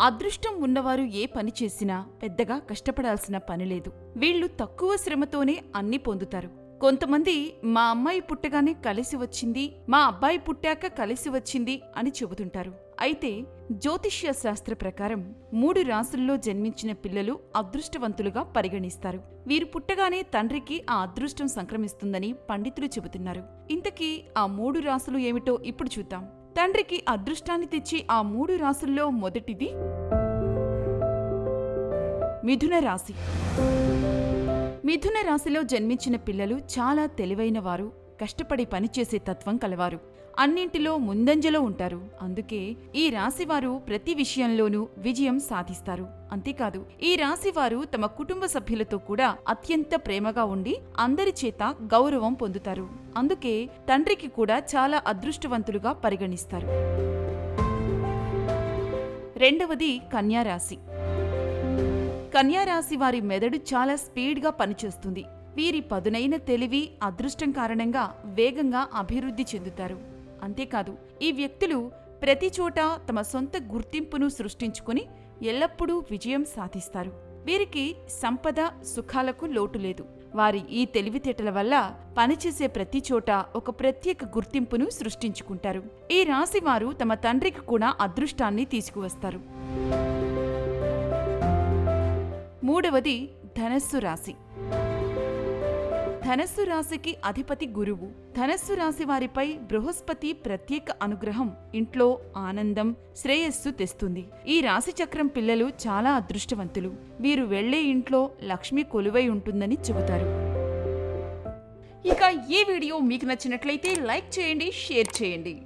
అదృష్టం ఉన్నవారు ఏ పని చేసినా పెద్దగా కష్టపడాల్సిన పని లేదు. వీళ్ళు తక్కువ శ్రమతోనే అన్ని పొందుతారు. కొంతమంది మా అమ్మాయి పుట్టగానే కలిసి వచ్చింది మా అబ్బాయి పుట్టాక కలిసి వచ్చింది అని చెబుతుంటారు. అయితే జ్యోతిష్య శాస్త్ర ప్రకారం మూడు రాసుల్లో జన్మించిన పిల్లలు అదృష్టవంతులుగా పరిగణిస్తారు. వీరు పుట్టగానే తండ్రికి ఆ అదృష్టం సంక్రమిస్తుందని పండితులు చెబుతున్నారు. ఇంతకీ ఆ మూడు రాసులు ఏమిటో ఇప్పుడు చూద్దాం. తండ్రికి అదృష్టాన్ని తెచ్చి ఆ మూడు రాసుల్లో మొదటిది మిథున రాశి. మిథున రాశిలో జన్మించిన పిల్లలు చాలా తెలివైన వారు కష్టపడి పనిచేసే తత్వం కలవారు. అన్నింటిలో ముందంజలో ఉంటారు. అందుకే ఈ రాశివారు ప్రతి విషయంలోనూ విజయం సాధిస్తారు. అంతేకాదు ఈ రాశివారు తమ కుటుంబ సభ్యులతో కూడా అత్యంత ప్రేమగా ఉండి అందరి చేత గౌరవం పొందుతారు. అందుకే తండ్రికి కూడా చాలా అదృష్టవంతులుగా పరిగణిస్తారు. రెండవది కన్యారాశి కన్యారాశి వారి మెదడు చాలా స్పీడ్గా పనిచేస్తుంది. వీరి పదునైన తెలివి అదృష్టం కారణంగా వేగంగా అభివృద్ధి చెందుతారు. అంతేకాదు ఈ వ్యక్తులు ప్రతి చోట తమ సొంత గుర్తింపును సృష్టించుకుని ఎల్లప్పుడూ విజయం సాధిస్తారు. వీరికి సంపద సుఖాలకు లోటు లేదు. వారి ఈ తెలివితేటల వల్ల పనిచేసే ప్రతి చోట ఒక ప్రత్యేక గుర్తింపును సృష్టించుకుంటారు. ఈ రాశి వారు తమ తండ్రికి కూడా అదృష్టాన్ని తీసుకువస్తారు. మూడవది ధనస్సు రాశి. ధనస్సు రాశికి అధిపతి గురువు. ధనస్సు రాశి వారిపై బృహస్పతి ప్రత్యేక అనుగ్రహం ఇంట్లో ఆనందం శ్రేయస్సు తెస్తుంది. ఈ రాశి చక్రం పిల్లలు చాలా అదృష్టవంతులు. వీరు వెళ్ళే ఇంట్లో లక్ష్మి కొలువై ఉంటుందని చెబుతారు. ఇక ఈ వీడియో మీకు నచ్చినట్లయితే లైక్ చేయండి షేర్ చేయండి.